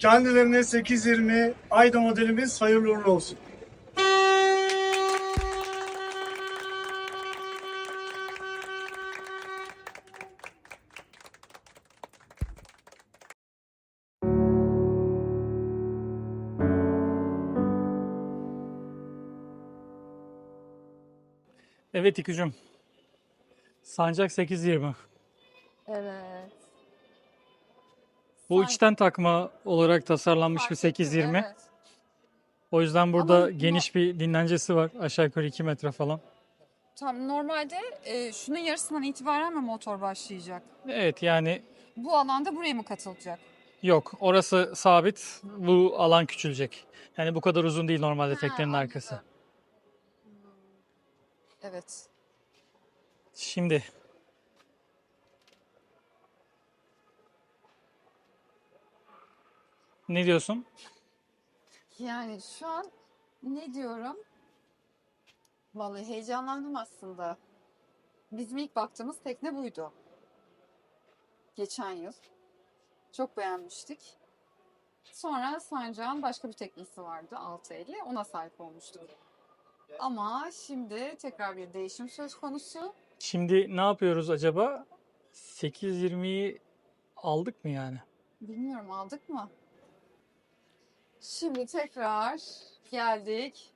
Kendilerine 820 Ayda modelimiz hayırlı uğurlu olsun. Evet İkücüm. Sancak 820. Evet. Bu içten takma olarak tasarlanmış bir Fark ettim, 820. Evet. O yüzden burada Ama bu- geniş bir dinlencesi var. Aşağı yukarı 2 metre falan. Tam normalde e, şunun yarısından itibaren mi motor başlayacak? Evet yani Bu alanda buraya mı katılacak? yok. Orası sabit. Bu alan küçülecek. Yani bu kadar uzun değil normalde Ha, teknenin anladım. arkası. Evet. Şimdi ne diyorsun? Yani şu an ne diyorum? Vallahi heyecanlandım aslında. Bizim ilk baktığımız tekne buydu. Geçen yıl. Çok beğenmiştik. Sonra Sancak'ın başka bir teknesi vardı 650. Ona sahip olmuştuk. Ama şimdi tekrar bir değişim söz konusu. Şimdi ne yapıyoruz acaba? 820'yi aldık mı yani? Bilmiyorum aldık mı? Şimdi tekrar geldik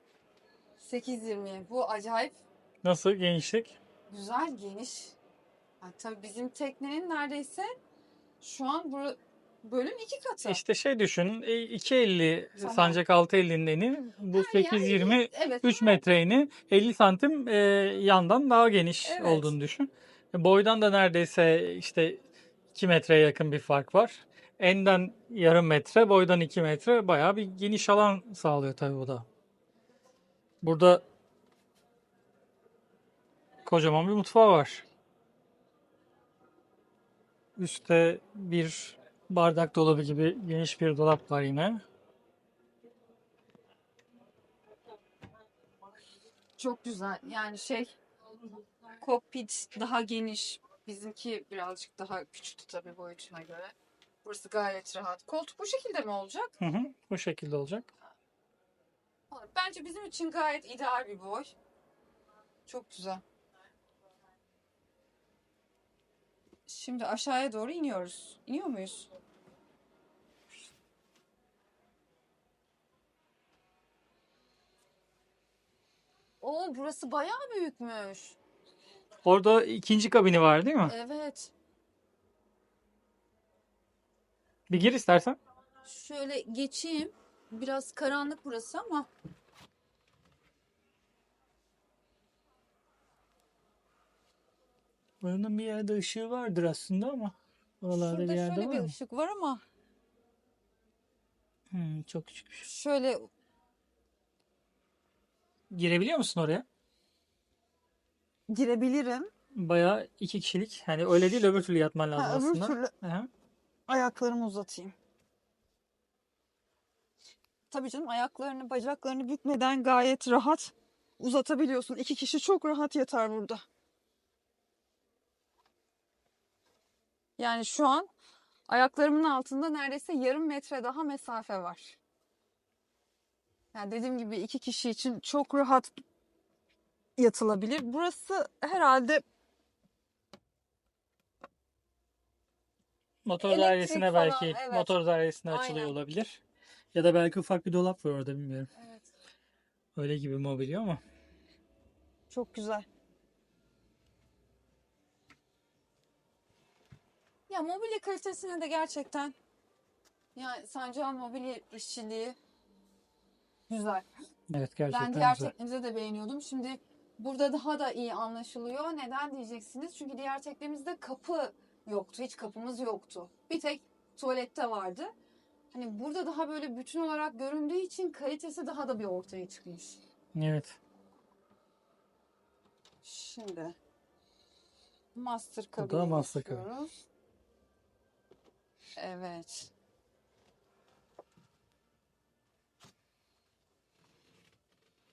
8.20'ye. Bu acayip Nasıl genişlik? güzel geniş. Ha, tabii bizim teknenin neredeyse şu an bu bölüm iki katı. İşte şey düşün. e, 250 Tamam. sancak 650'nin eni. Bu 820 evet. 3 metre eni 50 santim e, yandan daha geniş Evet. olduğunu düşün. E, Boydan da neredeyse işte 2 metreye yakın bir fark var. Enden yarım metre, boydan 2 metre bayağı bir geniş alan sağlıyor tabii bu da. Burada kocaman bir mutfağı var. Üstte bir bardak dolabı gibi geniş bir dolap var yine. Çok güzel. Yani şey kokpit daha geniş. Bizimki birazcık daha küçüktü tabii boyutuna göre. Burası gayet rahat. Koltuk bu şekilde mi olacak? Hı hı, bu şekilde olacak. Bence bizim için gayet ideal bir boy. Çok güzel. Şimdi aşağıya doğru iniyoruz. İniyor muyuz? Oo burası bayağı büyükmüş. Orada ikinci kabini var değil mi? Evet. Bir gir istersen. Şöyle geçeyim. Biraz karanlık burası ama Buranın bir yerde ışığı vardır aslında ama. Oralarda şurada bir yerde şöyle var bir mı? ışık var ama Hmm, çok küçükmüş. şöyle Girebiliyor musun oraya? girebilirim. Bayağı iki kişilik. Hani öyle değil öbür türlü yatman lazım Ha, öbür aslında. türlü Aha. Ayaklarımı uzatayım. Tabii canım ayaklarını, bacaklarını bükmeden gayet rahat uzatabiliyorsun. İki kişi çok rahat yatar burada. Yani şu an ayaklarımın altında neredeyse yarım metre daha mesafe var. Yani dediğim gibi iki kişi için çok rahat yatılabilir. Burası herhalde Motor Elektrik dairesine falan, belki evet. motor dairesine açılıyor Aynen. olabilir. Ya da belki ufak bir dolap var orada bilmiyorum. evet, Öyle gibi mobilya ama. çok güzel. Ya mobilya kalitesine de gerçekten yani Sancak'ın mobilya işçiliği güzel. Evet gerçekten Ben diğer güzel. teknemize de beğeniyordum. Şimdi burada daha da iyi anlaşılıyor. Neden diyeceksiniz? Çünkü diğer teknemizde kapı yoktu. Hiç kapımız yoktu. Bir tek tuvalette vardı. Hani burada daha böyle bütün olarak göründüğü için kalitesi daha da bir ortaya çıkmış. Evet. Şimdi master kabine master geçiyoruz. Evet.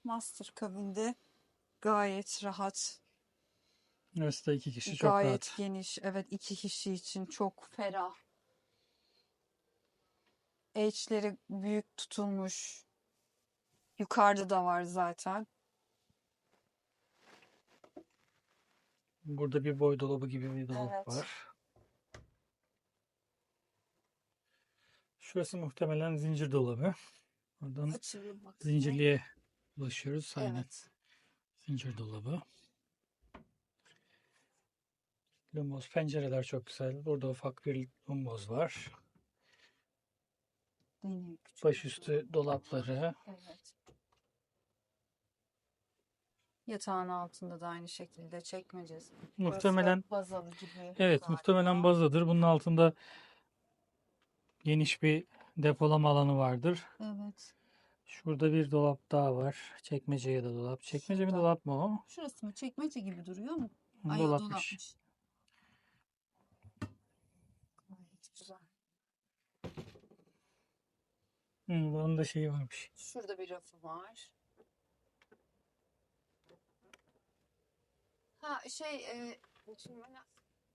Master kabinde gayet rahat, Orası da iki kişi çok gayet rahat. geniş. Evet iki kişi için çok ferah. H'leri büyük tutulmuş. Yukarıda da var zaten. Burada bir boy dolabı gibi bir dolap Evet. var. Şurası muhtemelen zincir dolabı. Oradan Açılıyor bak. zincirliğe ulaşıyoruz. Aynen. Evet. Zincir dolabı. Lumboz pencereler çok güzel. Burada ufak bir lumboz var. Başüstü dolapları. Evet. Yatağın altında da aynı şekilde çekmeceyiz. Muhtemelen bazalı gibi. evet galiba. muhtemelen bazadır. Bunun altında geniş bir depolama alanı vardır. Evet. Şurada bir dolap daha var. Çekmece ya da dolap. Çekmece mi Şurada. dolap mı o? Şurası mı? Çekmece gibi duruyor mu? Ay, Dolapmış. dolapmış. Gayet güzel. Hı, onun da şeyi varmış. Şurada bir rafı var. Ha şey e, şimdi bana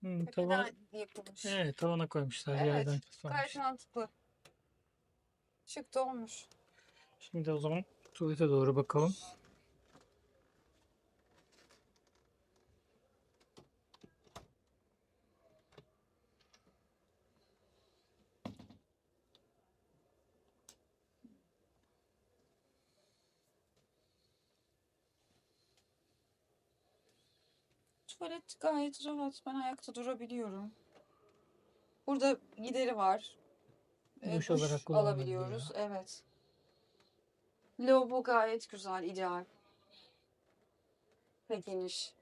Hı, tavan, tepeden yapılmış. evet, tavana koymuşlar. Evet, Yerden Gayet kısmamış. mantıklı. Şık da olmuş. Şimdi o zaman tuvalete doğru bakalım. Tuvalet gayet rahat. Ben ayakta durabiliyorum. Burada gideri var. Ee, Duş duş olarak alabiliyoruz. Evet. Lavabo gayet güzel, ideal. Ve geniş.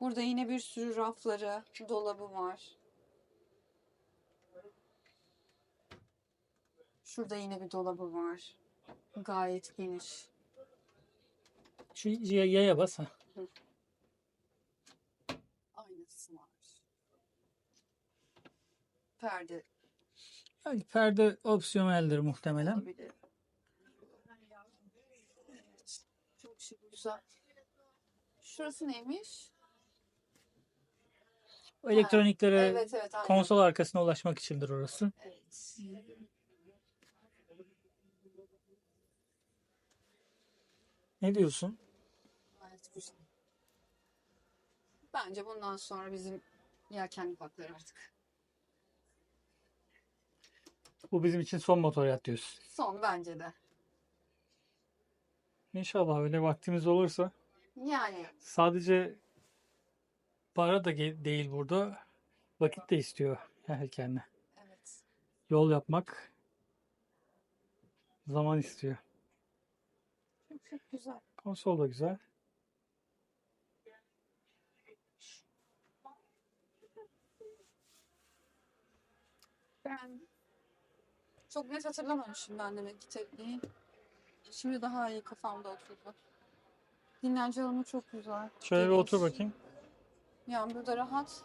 Burada yine bir sürü rafları, dolabı var. Şurada yine bir dolabı var. Gayet geniş. Şu yaya bas. ha. Var. Perde Yani perde opsiyoneldir muhtemelen. olabilir. Evet. Çok şık, güzel. Şurası neymiş? Elektroniklere Evet evet aynen. konsol arkasına ulaşmak içindir orası. Evet. Ne diyorsun? Gayet güzel. Bence bundan sonra bizim yelkenli baklar artık. Bu bizim için son motoryat diyorsun. Son bence de. İnşallah öyle vaktimiz olursa. Yani Sadece para da değil burada. Vakit de istiyor yelkenle. evet. Yol yapmak zaman istiyor. Çok çok güzel. Konsol da güzel. Ben çok net hatırlamamışım ben demek ki tekniği. Şimdi daha iyi kafamda oturdu. Dinlence alanı çok güzel. Şöyle bir geniş. otur bakayım. Yani burada rahat.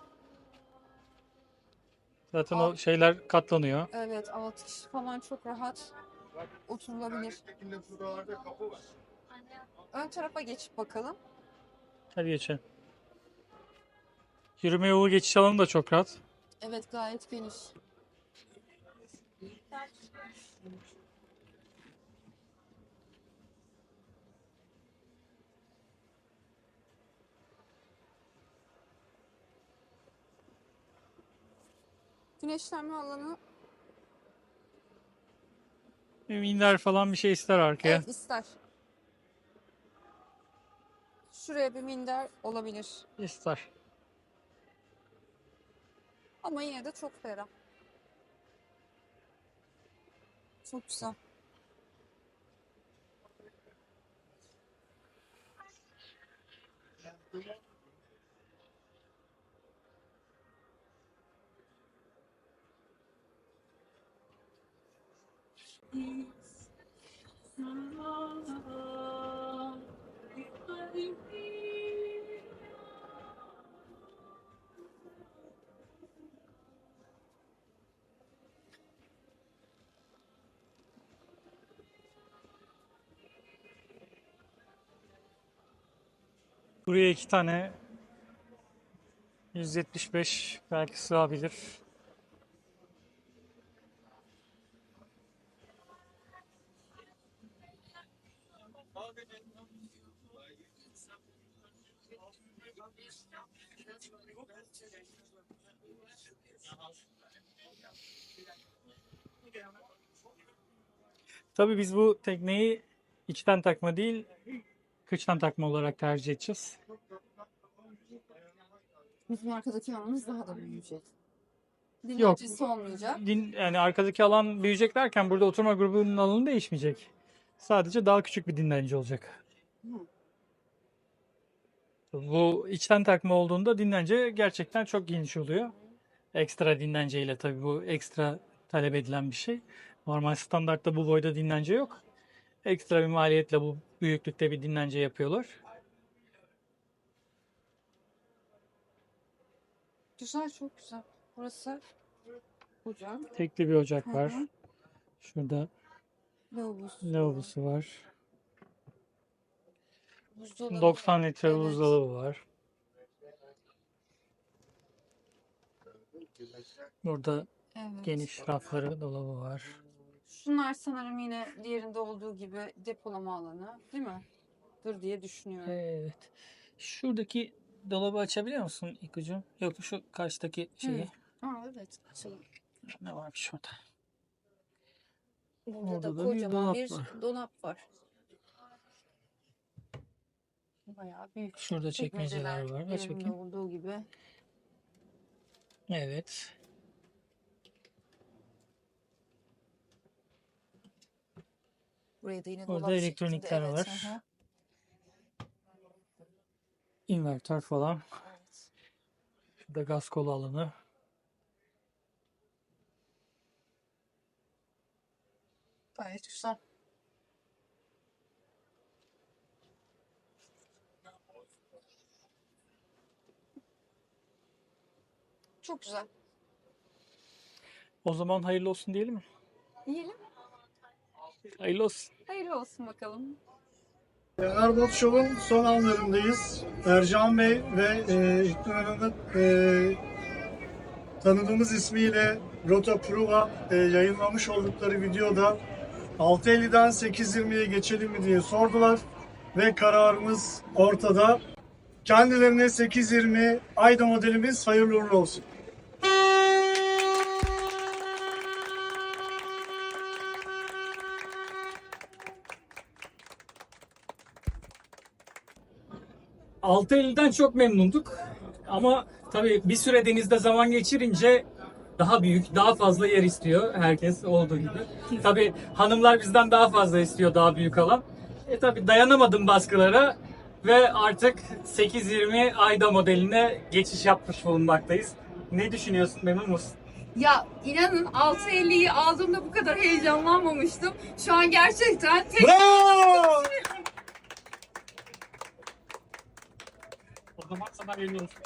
Zaten Al. o şeyler katlanıyor. Evet alt kişi falan çok rahat oturulabilir. Ön tarafa geçip bakalım. Hadi geçelim. Yürüme yolu geçiş alanı da çok rahat. Evet gayet geniş. Güneşlenme alanı Bir minder falan bir şey ister arkaya. evet ister. Şuraya bir minder olabilir. İster. Ama yine de çok ferah. Çok güzel. Buraya iki tane 175 belki sığabilir. Tabii biz bu tekneyi içten takma değil, kıçtan takma olarak tercih edeceğiz. Bizim arkadaki alanımız daha da büyüyecek. Yok. Dinlenicisi olmayacak. Din, yani arkadaki alan büyüyecek derken burada oturma grubunun alanı değişmeyecek. Sadece daha küçük bir dinlenici olacak. Bu içten takma olduğunda dinlence gerçekten çok geniş oluyor. Ekstra dinlenceyle tabii bu ekstra talep edilen bir şey. Normal standartta bu boyda dinlence yok. Ekstra bir maliyetle bu büyüklükte bir dinlence yapıyorlar. Güzel, çok güzel. Burası ocak. Tekli bir ocak Hı var. hı. Şurada Lavabosu. lavabosu var. Buzdolabı 90 var. litre Evet. buzdolabı var. Burada Evet. geniş rafları, dolabı var. Şunlar sanırım yine diğerinde olduğu gibi depolama alanı, değil mi? Dur diye düşünüyorum. Evet. Şuradaki dolabı açabiliyor musun İlkucuğum? Yok şu karşıdaki şeyi. Aa, evet. Açalım. Ne varmış orada? Burada Orada da da bir kocaman dolap bir var. dolap var. Bayağı büyük. Şurada çekmeceler var. Aç bakayım. olduğu gibi. Evet. Buraya da yine Orada elektronikler evet, var. İnvertör falan. Şurada gaz kolu alanı. Gayet güzel. Çok güzel. O zaman hayırlı olsun diyelim mi? Yiyelim. Hayırlı olsun. Hayırlı olsun bakalım. Erbot Show'un son anlarındayız. Ercan Bey ve e, İknur Hanım'ın e, tanıdığımız ismiyle Rota Prova e, yayınlamış oldukları videoda 6.50'den 8.20'ye geçelim mi diye sordular ve kararımız ortada. Kendilerine 8.20 Ayda modelimiz hayırlı uğurlu olsun. Altı elden çok memnunduk. Ama tabii bir süre denizde zaman geçirince daha büyük, daha fazla yer istiyor herkes olduğu gibi. Tabii hanımlar bizden daha fazla istiyor daha büyük alan. E tabii dayanamadım baskılara ve artık 820 Ayda modeline geçiş yapmış bulunmaktayız. Ne düşünüyorsun? Memnun musun? Ya inanın 6.50'yi aldığımda bu kadar heyecanlanmamıştım. Şu an gerçekten tek Bravo! O zaman sana hayırlı olsun.